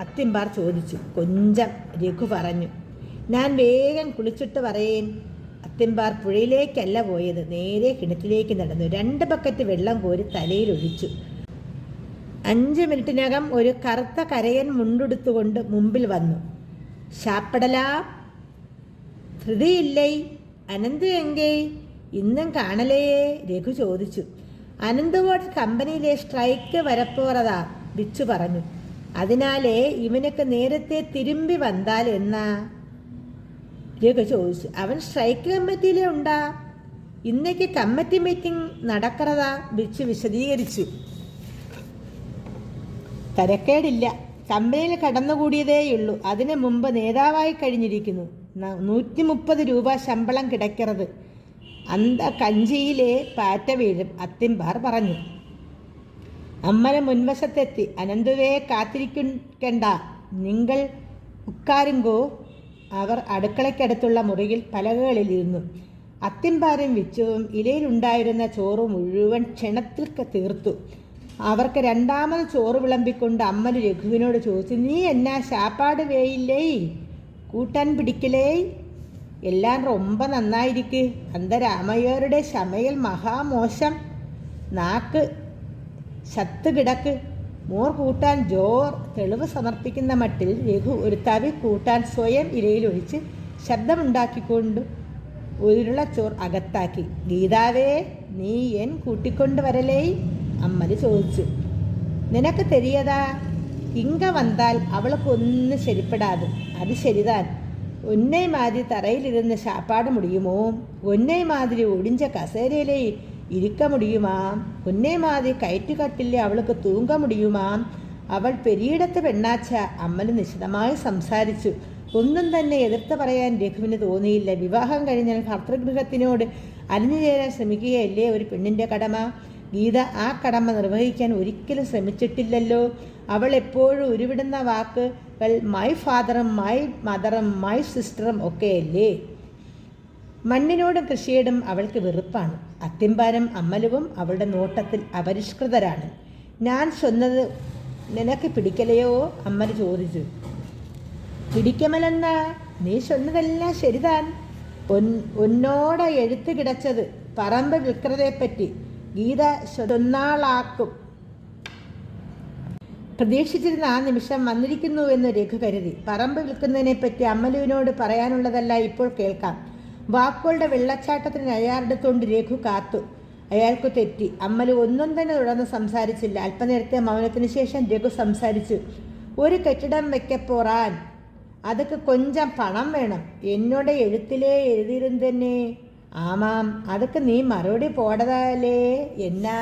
അത്തിമ്പാർ ചോദിച്ചു. കൊഞ്ചം രഘു പറഞ്ഞു. ഞാൻ വേഗം കുളിച്ചിട്ട് പറയേൻ. അത്തിമ്പാർ പുഴയിലേക്കല്ല പോയത്. നേരെ കിണറ്റിലേക്ക് നടന്നു. രണ്ട് ബക്കറ്റ് വെള്ളം കോരി തലയിലൊഴിച്ചു അഞ്ച് മിനിറ്റിനകം ഒരു കറുത്ത കരയൻ മുണ്ടെടുത്തുകൊണ്ട് മുമ്പിൽ വന്നു. ശാപ്പടലാ. ധൃതിയില്ലേ? അനന്ത് എങ്കേ? ഇന്നും കാണലേ? രഘു ചോദിച്ചു. അനന്തവോട് കമ്പനിയിലെ സ്ട്രൈക്ക് വരപ്പോറതാ ബിച്ചു പറഞ്ഞു. അതിനാലേ ഇവനൊക്കെ നേരത്തെ തിരുമ്പി വന്നാൽ എന്നാ? രഘു ചോദിച്ചു അവൻ സ്ട്രൈക്ക് കമ്മിറ്റിയിലെ ഉണ്ടാ? ഇന്നേക്ക് കമ്മിറ്റി മീറ്റിംഗ് നടക്കറതാ ബിച്ച് വിശദീകരിച്ചു. തരക്കേടില്ല. കമ്പനിയിൽ കടന്നുകൂടിയതേയുള്ളൂ. അതിനു മുമ്പ് നേതാവായി കഴിഞ്ഞിരിക്കുന്നു. നൂറ്റി മുപ്പത് രൂപ ശമ്പളം കിടക്കരുത്. അന്ത കഞ്ചിയിലെ പാറ്റ വീഴും അത്തിമ്പാർ പറഞ്ഞു. അമ്മനെ മുൻവശത്തെത്തി. അനന്തുവേ കാത്തിരിക്കണ്ട നിങ്ങൾ ഉക്കാരുങ്കോ? അവർ അടുക്കളയ്ക്കടുത്തുള്ള മുറിയിൽ പലകകളിലിരുന്നു. അത്തിമ്പാരം വിച്ചതും ഇലയിലുണ്ടായിരുന്ന ചോറ് മുഴുവൻ ക്ഷണത്തിൽ തീർത്തു. അവർക്ക് രണ്ടാമത് ചോറ് വിളമ്പിക്കൊണ്ട് അമ്മൽ രഘുവിനോട് ചോദിച്ചു നീ എന്നാ ശാപ്പാട് വേയില്ലേ? കൂട്ടാൻ പിടിക്കലേ? എല്ലാം റൊമ്പ നന്നായിരിക്കു. അന്തരാമയ്യരുടെ ശമയിൽ മഹാമോശം. നാക്ക് ശത്ത് കിടക്ക്. മോർ കൂട്ടാൻ ജോർ തെളിവ് സമർപ്പിക്കുന്ന മട്ടിൽ രഘു ഒരു തവി കൂട്ടാൻ സ്വയം ഇരയിലൊഴിച്ച് ശബ്ദമുണ്ടാക്കിക്കൊണ്ട് ഉരുളച്ചോർ അകത്താക്കി. ഗീതാവേ നീ എൻ കൂട്ടിക്കൊണ്ട് വരലേ അമ്മൽ ചോദിച്ചു. നിനക്ക് തെരിയതാ? ഇങ്ക വന്നാൽ അവൾക്കൊന്നും ശരിപ്പെടാതെ. അത് ശരിതാൻ. ഒന്നേ മാതിരി തറയിലിരുന്ന് ശാപ്പാട് മുടിയുമോ? ഒന്നേ മാതിരി ഒടിഞ്ച കസേരയിലെ ഇരിക്ക മുടിയുമാം. കുന്നേമാതി കയറ്റുകട്ടില്ലേ അവൾക്ക് തൂങ്ക മുടിയുമാം. അവൾ പെരിയിടത്ത് പെണ്ണാച്ച അമ്മന് നിശിതമായി സംസാരിച്ചു. ഒന്നും തന്നെ എതിർത്ത് പറയാൻ രഘുവിന് തോന്നിയില്ല. വിവാഹം കഴിഞ്ഞാൽ ഭർത്തൃഗൃഹത്തിനോട് അലിഞ്ഞു ചേരാൻ ശ്രമിക്കുകയല്ലേ ഒരു പെണ്ണിന്റെ കടമ? ഗീത ആ കടമ നിർവഹിക്കാൻ ഒരിക്കലും ശ്രമിച്ചിട്ടില്ലല്ലോ. അവൾ എപ്പോഴും ഉരുവിടുന്ന വാക്കുകൾ മൈ ഫാദറും മൈ മദറും മൈ സിസ്റ്ററും ഒക്കെയല്ലേ? മണ്ണിനോടും കൃഷിയോടും അവൾക്ക് വെറുപ്പാണ്. അത്തിമ്പാനും അമ്മലുവും അവളുടെ നോട്ടത്തിൽ അപരിഷ്കൃതരാണ്. ഞാൻ ചൊന്നത് നിനക്ക് പിടിക്കലയോ? അമ്മൽ ചോദിച്ചു. പിടിക്കമലെന്നാ? നീ ചൊന്നതെല്ലാം ശരിതാൻ. ഒന്നോടെ എഴുത്ത് കിടച്ചത് പറമ്പ് വിൽക്കൃതയെപ്പറ്റി ഗീത ചൊന്നാളാക്കും പ്രതീക്ഷിച്ചിരുന്ന ആ നിമിഷം വന്നിരിക്കുന്നു എന്ന് രഘു കരുതി. പറമ്പ് വിൽക്കുന്നതിനെപ്പറ്റി അമ്മലുവിനോട് പറയാനുള്ളതല്ല ഇപ്പോൾ കേൾക്കാം. വാക്കുകളുടെ വെള്ളച്ചാട്ടത്തിന് അയാളുടെത്തോണ്ട് രഘു കാത്തു. അയാൾക്ക് തെറ്റി. അമ്മലു ഒന്നും തന്നെ തുടർന്ന് സംസാരിച്ചില്ല. അല്പനേരത്തെ മൗനത്തിന് ശേഷം രഘു സംസാരിച്ചു. ഒരു കെട്ടിടം വെക്കപ്പോറാൻ അതൊക്കെ കൊഞ്ചം പണം വേണം. എന്നോട് എഴുത്തിലേ എഴുതിയിരുന്നെ ആമാം. അതൊക്കെ നീ മറുപടി പോടതാലേ എന്നാ?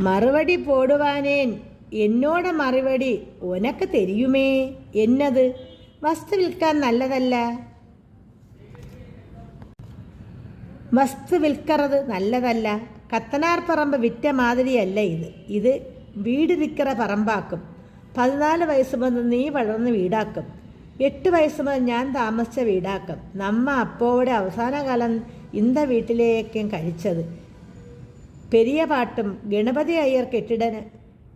മറുപടി പോടുവാനേൻ എന്നോട് മറുപടി ഉനക്ക് തെരിയുമേ? എന്നത് വസ്തു വിൽക്കാൻ നല്ലതല്ല. വസ്തു വിൽക്കറത് നല്ലതല്ല. കത്തനാർ പറമ്പ് വിറ്റ മാതിരിയല്ല ഇത്. ഇത് വീടിരിക്കറ പറമ്പാക്കും. പതിനാല് വയസ്സ് മുതൽ നീ വളർന്ന് വീടാക്കും. എട്ട് വയസ്സ് മുതൽ ഞാൻ താമസിച്ച വീടാക്കും. നമ്മ അപ്പോടെ അവസാന കാലം ഇന്ത വീട്ടിലേക്കും കഴിച്ചത്. പെരിയ പാട്ടും ഗണപതി അയ്യർ കെട്ടിടന്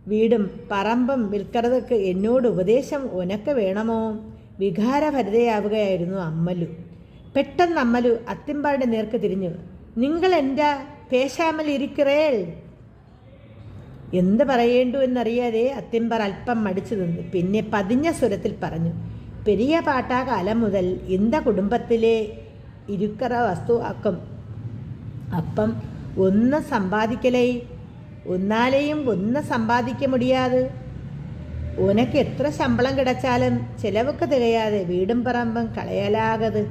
വീടും പറമ്പും വിൽക്കറതക്ക് എന്നോട് ഉപദേശം ഉനക്ക് വേണമോ? വികാരഭരിതയാവുകയായിരുന്നു അമ്മലു. പെട്ടെന്ന് അമ്മലു അത്തിമ്പാളുടെ നേർക്ക് തിരിഞ്ഞു. നിങ്ങൾ എന്താ പേശാമൽ ഇരിക്കറേൽ എന്ത് പറയേണ്ടു എന്നറിയാതെ അത്തിമ്പർ അല്പം മടിച്ചു നിന്നു പിന്നെ പതിഞ്ഞ സ്വരത്തിൽ പറഞ്ഞു പെരിയ പാട്ടാ കാലം മുതൽ എന്താ കുടുംബത്തിലെ ഇരുക്കറ വസ്തു വസ്തുവാക്കും അപ്പം ഒന്ന് സമ്പാദിക്കലേ. ഒന്നാലെയും ഒന്ന് സമ്പാദിക്ക മുടിയാതെ. ഉനക്ക് എത്ര ശമ്പളം കിടച്ചാലും ചിലവൊക്കെ തികയാതെ വീടും പറമ്പും കളയലാകത്.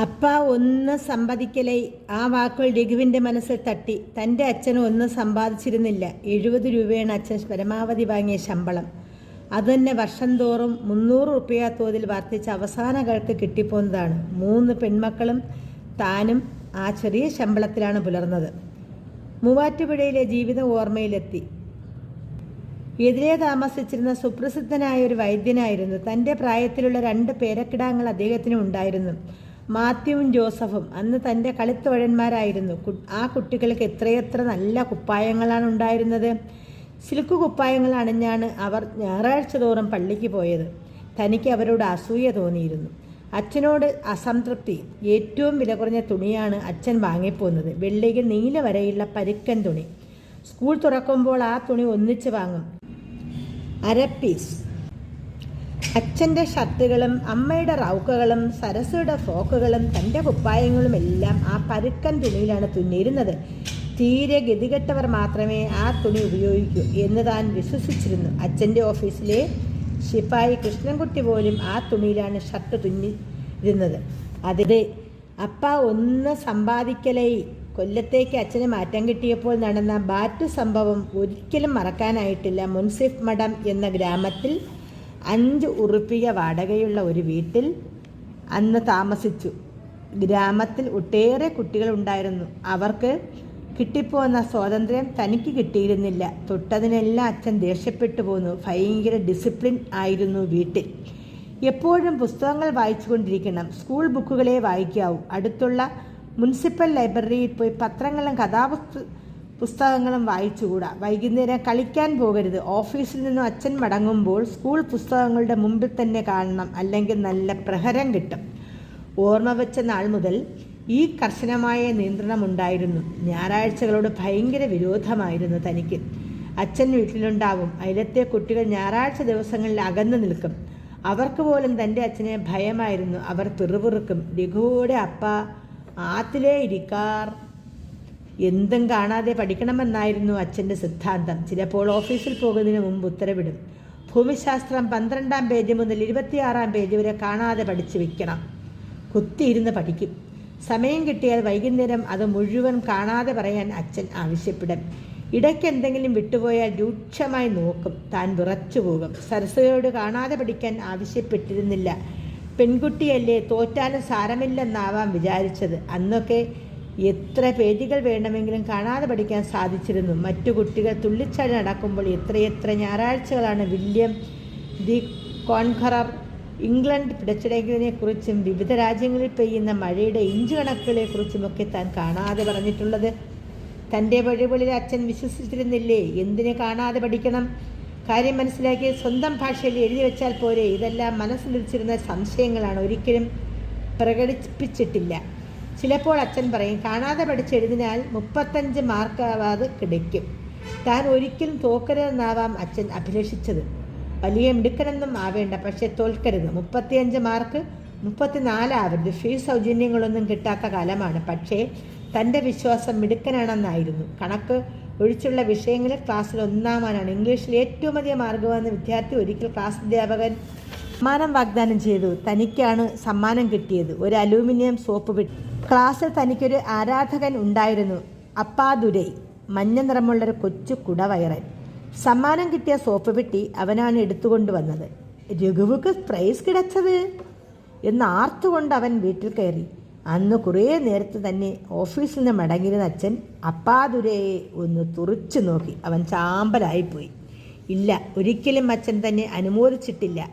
അപ്പ ഒന്ന് സമ്പാദിക്കലേ. ആ വാക്കുകൾ രഘുവിന്റെ മനസ്സിൽ തട്ടി. തന്റെ അച്ഛനും ഒന്നും സമ്പാദിച്ചിരുന്നില്ല. എഴുപത് രൂപയാണ് അച്ഛൻ പരമാവധി വാങ്ങിയ ശമ്പളം. അതുതന്നെ വർഷം തോറും മുന്നൂറ് റുപ്യ തോതിൽ വർദ്ധിച്ച് അവസാന കാലത്ത് കിട്ടിപ്പോന്നതാണ്. മൂന്ന് പെൺമക്കളും താനും ആ ചെറിയ ശമ്പളത്തിലാണ് പുലർന്നത്. മൂവാറ്റുപുഴയിലെ ജീവിതം ഓർമ്മയിലെത്തി. എതിരെ താമസിച്ചിരുന്ന സുപ്രസിദ്ധനായ ഒരു വൈദ്യനായിരുന്നു. തന്റെ പ്രായത്തിലുള്ള രണ്ട് പേരക്കിടാങ്ങൾ അദ്ദേഹത്തിന് ഉണ്ടായിരുന്നു. മാത്യുവും ജോസഫും. അന്ന് തന്റെ കളിത്തോഴന്മാരായിരുന്നു ആ കുട്ടികൾക്ക് എത്രയെത്ര നല്ല കുപ്പായങ്ങളാണ് ഉണ്ടായിരുന്നത്. സിൽക്ക് കുപ്പായങ്ങൾ അണിഞ്ഞാണ് അവർ ഞായറാഴ്ച തോറും പള്ളിക്ക് പോയത്. തനിക്ക് അവരോട് അസൂയ തോന്നിയിരുന്നു. അച്ഛനോട് അസംതൃപ്തി. ഏറ്റവും വില കുറഞ്ഞ തുണിയാണ് അച്ഛൻ വാങ്ങിപ്പോകുന്നത് വെള്ളിയിൽ നീല വരെയുള്ള പരുക്കൻ തുണി. സ്കൂൾ തുറക്കുമ്പോൾ ആ തുണി ഒന്നിച്ച് വാങ്ങും. അര പീസ് അച്ഛന്റെ ഷർട്ടുകളും അമ്മയുടെ റൗക്കകളും സരസയുടെ ഫോക്കുകളും തന്റെ കുപ്പായങ്ങളും എല്ലാം ആ പരുക്കൻ തുണിയിലാണ് തുന്നിയിരുന്നത്. തീരെ ഗതികെട്ടവർ മാത്രമേ ആ തുണി ഉപയോഗിക്കൂ എന്ന് താൻ വിശ്വസിച്ചിരുന്നു. അച്ഛന്റെ ഓഫീസിലെ ശിപ്പായി കൃഷ്ണൻകുട്ടി പോലും ആ തുണിയിലാണ് ഷർട്ട് തുന്നിയിരുന്നത്. അതെ അപ്പ ഒന്ന് സമ്പാദിക്കലേ. കൊല്ലത്തേക്ക് അച്ഛന് മാറ്റം കിട്ടിയപ്പോൾ നടന്ന ബാറ്റു സംഭവം ഒരിക്കലും മറക്കാനായിട്ടില്ല മുൻസിഫ് മഠം എന്ന ഗ്രാമത്തിൽ അഞ്ച് ഉറുപ്പിക വാടകയുള്ള ഒരു വീട്ടിൽ അന്ന് താമസിച്ചു. ഗ്രാമത്തിൽ ഒട്ടേറെ കുട്ടികളുണ്ടായിരുന്നു അവർക്ക് കിട്ടിപ്പോന്ന സ്വാതന്ത്ര്യം തനിക്ക് കിട്ടിയിരുന്നില്ല. തൊട്ടതിനെല്ലാം അച്ഛൻ ദേഷ്യപ്പെട്ടു പോന്നു. ഭയങ്കര ഡിസിപ്ലിൻ ആയിരുന്നു വീട്ടിൽ. എപ്പോഴും പുസ്തകങ്ങൾ വായിച്ചുകൊണ്ടിരിക്കണം. സ്കൂൾ ബുക്കുകളെ വായിക്കാവൂ. അടുത്തുള്ള മുനിസിപ്പൽ ലൈബ്രറിയിൽ പോയി പത്രങ്ങളും കഥാപുസ്ത പുസ്തകങ്ങളും വായിച്ചുകൂടാ. വൈകുന്നേരം കളിക്കാൻ പോകരുത്. ഓഫീസിൽ നിന്നും അച്ഛൻ മടങ്ങുമ്പോൾ സ്കൂൾ പുസ്തകങ്ങളുടെ മുമ്പിൽ തന്നെ കാണണം. അല്ലെങ്കിൽ നല്ല പ്രഹരം കിട്ടും. ഓർമ്മ വെച്ച നാൾ മുതൽ ഈ കർശനമായ നിയന്ത്രണമുണ്ടായിരുന്നു. ഞായറാഴ്ചകളോട് ഭയങ്കര വിരോധമായിരുന്നു തനിക്ക്. അച്ഛൻ വീട്ടിലുണ്ടാകും അയലത്തെ കുട്ടികൾ ഞായറാഴ്ച ദിവസങ്ങളിൽ അകന്നു നിൽക്കും. അവർക്ക് പോലും തന്റെ അച്ഛനെ ഭയമായിരുന്നു. അവർ പിറുപിറുക്കും. രഘുവോടെ അപ്പ ആത്തിലേ ഇരിക്കാർ. എന്തും കാണാതെ പഠിക്കണമെന്നായിരുന്നു അച്ഛന്റെ സിദ്ധാന്തം. ചിലപ്പോൾ ഓഫീസിൽ പോകുന്നതിന് മുമ്പ് ഉത്തരവിടും. ഭൂമിശാസ്ത്രം പന്ത്രണ്ടാം പേജ് മുതൽ ഇരുപത്തിയാറാം പേജ് വരെ കാണാതെ പഠിച്ചു വയ്ക്കണം കുത്തിയിരുന്ന് പഠിക്കും. സമയം കിട്ടിയാൽ വൈകുന്നേരം അത് മുഴുവൻ കാണാതെ പറയാൻ അച്ഛൻ ആവശ്യപ്പെടും. ഇടയ്ക്ക് എന്തെങ്കിലും വിട്ടുപോയാൽ രൂക്ഷമായി നോക്കും. താൻ വിറച്ചു പോകും. സരസ്വതിയോട് കാണാതെ പഠിക്കാൻ ആവശ്യപ്പെട്ടിരുന്നില്ല. പെൺകുട്ടിയല്ലേ തോറ്റാലും സാരമില്ലെന്നാവാം വിചാരിച്ചത്. അന്നൊക്കെ എത്ര പേജുകൾ വേണമെങ്കിലും കാണാതെ പഠിക്കാൻ സാധിച്ചിരുന്നു. മറ്റു കുട്ടികൾ തുള്ളിച്ചാടി നടക്കുമ്പോൾ എത്രയെത്ര ഞായറാഴ്ചകളാണ് വില്യം ദി കോൺഖറർ ഇംഗ്ലണ്ട് പിടിച്ചടക്കിയതിനെക്കുറിച്ചും വിവിധ രാജ്യങ്ങളിൽ പെയ്യുന്ന മഴയുടെ ഇഞ്ചു കണക്കുകളെക്കുറിച്ചുമൊക്കെ താൻ കാണാതെ പറഞ്ഞിട്ടുള്ളത്. തന്റെ വഴികളിൽ അച്ഛൻ വിശ്വസിച്ചിരുന്നില്ലേ? എന്തിനെ കാണാതെ പഠിക്കണം? കാര്യം മനസ്സിലാക്കി സ്വന്തം ഭാഷയിൽ എഴുതി വെച്ചാൽ പോരെ? ഇതെല്ലാം മനസ്സിലിരിച്ചിരുന്ന സംശയങ്ങളാണ് ഒരിക്കലും പ്രകടിപ്പിച്ചിട്ടില്ല. ചിലപ്പോൾ അച്ഛൻ പറയും കാണാതെ പഠിച്ചെഴുതിനാൽ മുപ്പത്തഞ്ച് മാർക്കാവാതെ കിടയ്ക്കും താൻ ഒരിക്കലും തോക്കരുതെന്നാവാം അച്ഛൻ അഭിലഷിച്ചത്. വലിയ മിടുക്കനൊന്നും ആവേണ്ട പക്ഷേ തോൽക്കരുത്. മുപ്പത്തിയഞ്ച് മാർക്ക് മുപ്പത്തിനാലാവരുത് ഫീസ് സൗജന്യങ്ങളൊന്നും കിട്ടാത്ത കാലമാണ്. പക്ഷേ തന്റെ വിശ്വാസം മിടുക്കനാണെന്നായിരുന്നു. കണക്ക് ഒഴിച്ചുള്ള വിഷയങ്ങളിൽ ക്ലാസ്സിൽ ഒന്നാമാനാണ്. ഇംഗ്ലീഷിൽ ഏറ്റവും അധികം മാർക്ക് വന്ന വിദ്യാർത്ഥി ഒരിക്കൽ ക്ലാസ് അധ്യാപകൻ സമ്മാനം വാഗ്ദാനം ചെയ്തു. തനിക്കാണ് സമ്മാനം കിട്ടിയത്. ഒരു അലൂമിനിയം സോപ്പ് വിട്ടു ക്ലാസ്സിൽ തനിക്കൊരു ആരാധകൻ ഉണ്ടായിരുന്നു. അപ്പാദുരൈ മഞ്ഞ നിറമുള്ളൊരു കൊച്ചു കുടവയറൻ. സമ്മാനം കിട്ടിയ സോപ്പ് പെട്ടി അവനാണ് എടുത്തുകൊണ്ടുവന്നത് രഘുവുക്ക് പ്രൈസ് കിടച്ചത്. എന്ന് ആർത്തുകൊണ്ട് അവൻ വീട്ടിൽ കയറി. അന്ന് കുറേ നേരത്തെ തന്നെ ഓഫീസിൽ നിന്ന് മടങ്ങിയിരുന്ന അച്ഛൻ അപ്പാതുരയെ ഒന്ന് തുറിച്ചു നോക്കി. അവൻ ചാമ്പലായിപ്പോയി. ഇല്ല ഒരിക്കലും അച്ഛൻ തന്നെ അനുമോദിച്ചിട്ടില്ല.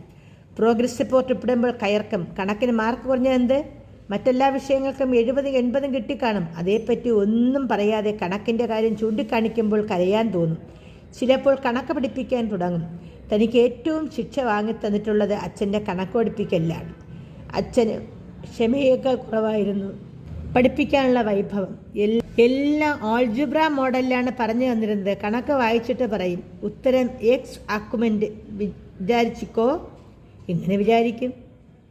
Progress report ഇപ്പിടുമ്പോൾ കയർക്കും. കണക്കിന് മാർക്ക് കുറഞ്ഞതെന്ത് മറ്റെല്ലാ വിഷയങ്ങൾക്കും എഴുപതും എൺപതും കിട്ടിക്കാണും. അതേപ്പറ്റി ഒന്നും പറയാതെ കണക്കിന്റെ കാര്യം ചൂണ്ടിക്കാണിക്കുമ്പോൾ കരയാൻ തോന്നും. ചിലപ്പോൾ കണക്ക് പഠിപ്പിക്കാൻ തുടങ്ങും. തനിക്ക് ഏറ്റവും ശിക്ഷ വാങ്ങിത്തന്നിട്ടുള്ളത് അച്ഛന്റെ കണക്ക് പഠിപ്പിക്കലാണ് അച്ഛന് ക്ഷമയേക്കാൾ കുറവായിരുന്നു പഠിപ്പിക്കാനുള്ള വൈഭവം. എല്ലാ ഓൾജിബ്ര മോഡലിലാണ് പറഞ്ഞു തന്നിരുന്നത്. കണക്ക് വായിച്ചിട്ട് പറയും. ഉത്തരം എക്സ് ആക്കുമെന്റ് വിചാരിച്ചിക്കോ? എങ്ങനെ വിചാരിക്കും?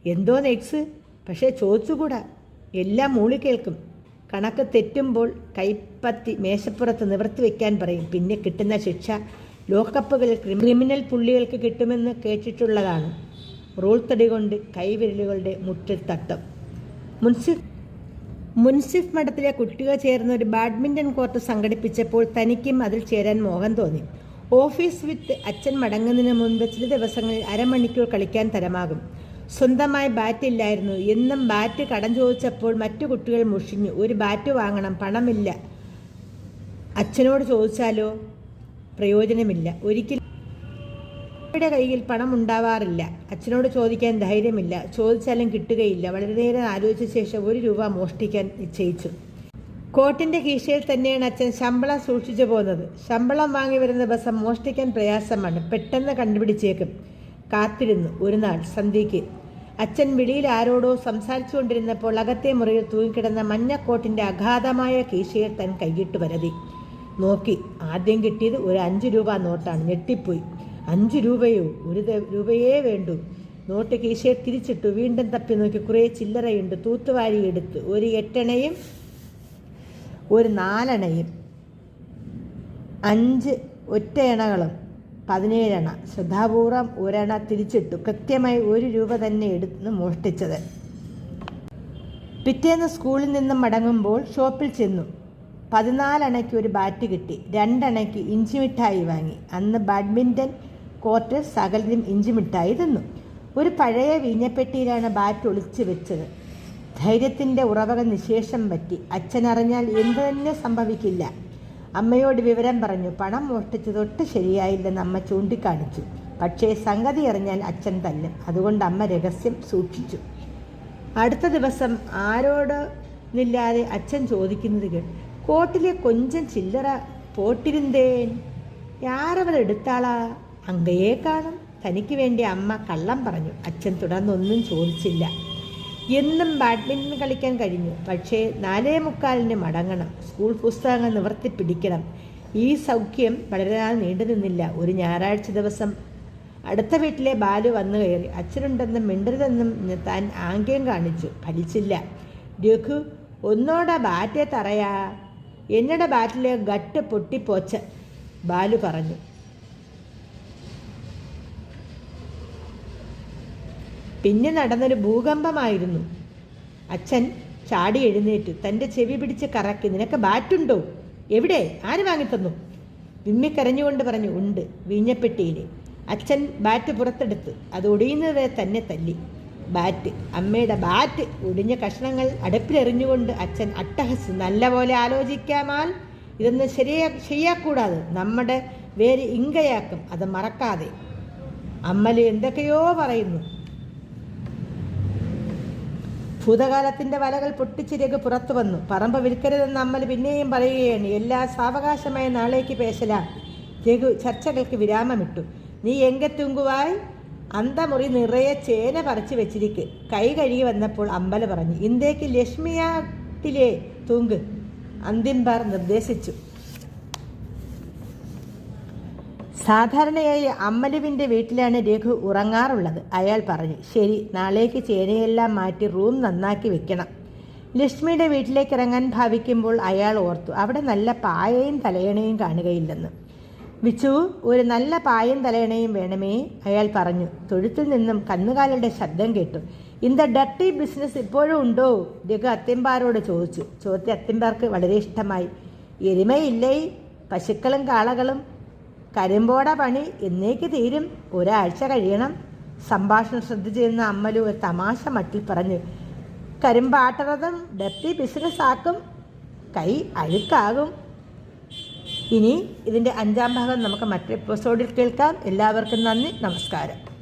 എന്തോന്ന് എക്സ് പക്ഷേ ചോദിച്ചുകൂടാ. എല്ലാം മൂളി കേൾക്കും കണക്ക് തെറ്റുമ്പോൾ കൈപ്പത്തി മേശപ്പുറത്ത് നിവർത്തി വയ്ക്കാൻ പറയും. പിന്നെ കിട്ടുന്ന ശിക്ഷ ലോക്കപ്പുകളിൽ ക്രിമിനൽ പുള്ളികൾക്ക് കിട്ടുമെന്ന് കേട്ടിട്ടുള്ളതാണ്. റൂൾ തടി കൊണ്ട് കൈവിരലുകളുടെ മുട്ടിൽ തട്ടും. മുൻസിഫ് മുൻസിഫ് മഠത്തിലെ കുട്ടികൾ ചേർന്ന് ഒരു ബാഡ്മിന്റൺ കോർട്ട് സംഘടിപ്പിച്ചപ്പോൾ തനിക്കും അതിൽ ചേരാൻ മോഹം തോന്നി. ഓഫീസ് വിത്ത് അച്ഛൻ മടങ്ങുന്നതിന് മുൻപ് ചില ദിവസങ്ങളിൽ അരമണിക്കൂർ കളിക്കാൻ തരമാകും. സ്വന്തമായി ബാറ്റ് ഇല്ലായിരുന്നു. എന്നും ബാറ്റ് കടം ചോദിച്ചപ്പോൾ മറ്റു കുട്ടികൾ മുഷിഞ്ഞു. ഒരു ബാറ്റ് വാങ്ങണം പണമില്ല. അച്ഛനോട് ചോദിച്ചാലോ? പ്രയോജനമില്ല. ഒരിക്കലും അമ്മയുടെ കയ്യിൽ പണം ഉണ്ടാവാറില്ല. അച്ഛനോട് ചോദിക്കാൻ ധൈര്യമില്ല. ചോദിച്ചാലും കിട്ടുകയില്ല. വളരെ നേരം ആലോചിച്ച ശേഷം ഒരു രൂപ മോഷ്ടിക്കാൻ നിശ്ചയിച്ചു. കോട്ടിന്റെ കീശയിൽ തന്നെയാണ് അച്ഛൻ ശമ്പളം സൂക്ഷിച്ചു പോകുന്നത് ശമ്പളം വാങ്ങി വരുന്ന ബസം മോഷ്ടിക്കാൻ പ്രയാസമാണ്. പെട്ടെന്ന് കണ്ടുപിടിച്ചേക്കും. കാത്തിരുന്നു ഒരു നാൾ സന്ധ്യയ്ക്ക്. അച്ഛൻ വെളിയിൽ ആരോടോ സംസാരിച്ചുകൊണ്ടിരുന്നപ്പോൾ അകത്തെ മുറിയിൽ തൂങ്ങിക്കിടന്ന മഞ്ഞക്കോട്ടിന്റെ അഗാധമായ കീശയിൽ തൻ കൈയിട്ട് വരതി നോക്കി ആദ്യം കിട്ടിയത് ഒരു അഞ്ച് രൂപ നോട്ടാണ്. ഞെട്ടിപ്പോയി. അഞ്ച് രൂപയോ? ഒരു രൂപയേ വേണ്ടു. നോട്ട് കീശയിൽ തിരിച്ചിട്ടു വീണ്ടും തപ്പി നോക്കി കുറേ ചില്ലറയുണ്ട്. തൂത്തുവാരി എടുത്ത് ഒരു എട്ടണയും ഒരു നാലണയും അഞ്ച് ഒറ്റയണകളും. പതിനേഴണ ശ്രദ്ധാപൂർവം ഒരെണ്ണ തിരിച്ചിട്ടു. കൃത്യമായി ഒരു രൂപ തന്നെ എടുത്ത് മോഷ്ടിച്ചത്. പിറ്റേന്ന് സ്കൂളിൽ നിന്നും മടങ്ങുമ്പോൾ ഷോപ്പിൽ ചെന്നു. പതിനാലണയ്ക്ക് ഒരു ബാറ്റ് കിട്ടി. രണ്ടണയ്ക്ക് ഇഞ്ചി മിഠായി വാങ്ങി. അന്ന് ബാഡ്മിന്റൺ കോർട്ട് സകലരും ഇഞ്ചി മിഠായി തിന്നു. ഒരു പഴയ വീഞ്ഞപ്പെട്ടിയിലാണ് ബാറ്റ് ഒളിച്ചു വെച്ചത്. ധൈര്യത്തിന്റെ ഉറവകൾ നിശേഷം പറ്റി. അച്ഛനറിഞ്ഞാൽ എന്തു തന്നെ സംഭവിക്കില്ല. അമ്മയോട് വിവരം പറഞ്ഞു പണം മോഷ്ടിച്ചത് ഒട്ട് ശരിയായില്ലെന്ന് അമ്മ ചൂണ്ടിക്കാണിച്ചു. പക്ഷേ സംഗതി അറിഞ്ഞാൽ അച്ഛൻ തല്ലും. അതുകൊണ്ട് അമ്മ രഹസ്യം സൂക്ഷിച്ചു. അടുത്ത ദിവസം ആരോടൊന്നില്ലാതെ അച്ഛൻ ചോദിക്കുന്നത് കേട്ടു. കോട്ടിലെ കൊഞ്ചൻ ചില്ലറ പോട്ടിരുന്തേൻ യാരവൾ എടുത്താളാ. അങ്കയെ കാണും. തനിക്ക് വേണ്ടി അമ്മ കള്ളം പറഞ്ഞു. അച്ഛൻ തുടർന്നൊന്നും ചോദിച്ചില്ല. എന്നും ബാഡ്മിന്റൺ കളിക്കാൻ കഴിഞ്ഞു. പക്ഷേ നാലേ മുക്കാലിന് മടങ്ങണം. സ്കൂൾ പുസ്തകങ്ങൾ നിവർത്തി പിടിക്കണം. ഈ സൗഖ്യം വളരെ നാൾ നീണ്ടു നിന്നില്ല. ഒരു ഞായറാഴ്ച ദിവസം അടുത്ത വീട്ടിലെ ബാലു വന്നു കയറി. അച്ഛനുണ്ടെന്നും മിണ്ടരുതെന്നും താൻ ആംഗ്യം കാണിച്ചു. ഫലിച്ചില്ല. രഘു ഒന്നോടെ ബാറ്റേ തറയാ. എന്നടെ ബാറ്റിലെ ഗട്ട് പൊട്ടിപ്പോച്ച്. ബാലു പറഞ്ഞു. പിന്നെ നടന്നൊരു ഭൂകമ്പമായിരുന്നു. അച്ഛൻ ചാടി എഴുന്നേറ്റ്. തന്റെ ചെവി പിടിച്ച് കറക്കി നിനക്ക് ബാറ്റുണ്ടോ? എവിടെ? ആര് വാങ്ങിത്തന്നു? വിമ്മി കരഞ്ഞുകൊണ്ട് പറഞ്ഞു ഉണ്ട് വീഞ്ഞപ്പെട്ടിയിൽ അച്ഛൻ ബാറ്റ് പുറത്തെടുത്ത് അത് ഒടിയുന്നത് തന്നെ തല്ലി. ബാറ്റ് അമ്മയുടെ ബാറ്റ്. ഒടിഞ്ഞ കഷ്ണങ്ങൾ അടുപ്പിലെറിഞ്ഞുകൊണ്ട് അച്ഛൻ അട്ടഹസ് നല്ലപോലെ ആലോചിക്കാമാൽ. ഇതൊന്നും ശരിയാ ശരിയാക്കൂടാതെ. നമ്മുടെ വേര് ഇങ്കയാക്കും അത് മറക്കാതെ. അമ്മൽ എന്തൊക്കെയോ പറയുന്നു. ഭൂതകാലത്തിന്റെ വലകൾ പൊട്ടിച്ചിരിയക്ക് പുറത്തു വന്നു. പറമ്പ് വിൽക്കരുതെന്ന് അമ്മൽ പിന്നെയും പറയുകയാണ്. എല്ലാ സാവകാശമായ നാളേക്ക് പേശലാം. രഘു ചർച്ചകൾക്ക് വിരാമമിട്ടു. നീ എങ്കത്തുങ്കുവായി? അന്തമുറി നിറയെ ചേന പറിച്ചു വെച്ചിരിക്ക്. കൈ കഴുകി വന്നപ്പോൾ അമ്പല പറഞ്ഞു. ഇന്ത്യയ്ക്ക് ലക്ഷ്മിയാട്ടിലെ തൂങ്ക് അന്തിംബാർ നിർദ്ദേശിച്ചു. സാധാരണയായി അമ്മലുവിന്റെ വീട്ടിലാണ് രഘു ഉറങ്ങാറുള്ളത്. അയാൾ പറഞ്ഞു ശരി നാളേക്ക് ചേനയെല്ലാം മാറ്റി റൂം നന്നാക്കി വെക്കണം. ലക്ഷ്മിയുടെ വീട്ടിലേക്ക് ഇറങ്ങാൻ ഭാവിക്കുമ്പോൾ അയാൾ ഓർത്തു അവിടെ നല്ല പായയും തലയണയും കാണുകയില്ലെന്ന്. വിച്ചു ഒരു നല്ല പായും തലയണയും വേണമേ അയാൾ പറഞ്ഞു. തൊഴുത്തിൽ നിന്നും കന്നുകാലിയുടെ ശബ്ദം കേട്ടു. ഇന്ത ഡട്ടി ബിസിനസ് ഇപ്പോഴും ഉണ്ടോ? രഘു അത്തിമ്പാറോട് ചോദിച്ചു. ചോദ്യം അത്തിമ്പാർക്ക് വളരെ ഇഷ്ടമായി. എരുമയില്ലേ? പശുക്കളും കാളകളും കരിമ്പോട പണി എന്നേക്ക് തീരും. ഒരാഴ്ച കഴിയണം. സംഭാഷണം ശ്രദ്ധിച്ചിരുന്ന അമ്മലു ഒരു തമാശ മട്ടിൽ പറഞ്ഞു. കരിമ്പാട്ടറതും ഡപ്പി ബിസിനസ് ആക്കും. കൈ അഴുക്കാകും. ഇനി ഇതിന്റെ അഞ്ചാം ഭാഗം നമുക്ക് മറ്റു എപ്പിസോഡിൽ കേൾക്കാം. എല്ലാവർക്കും നന്ദി. നമസ്കാരം.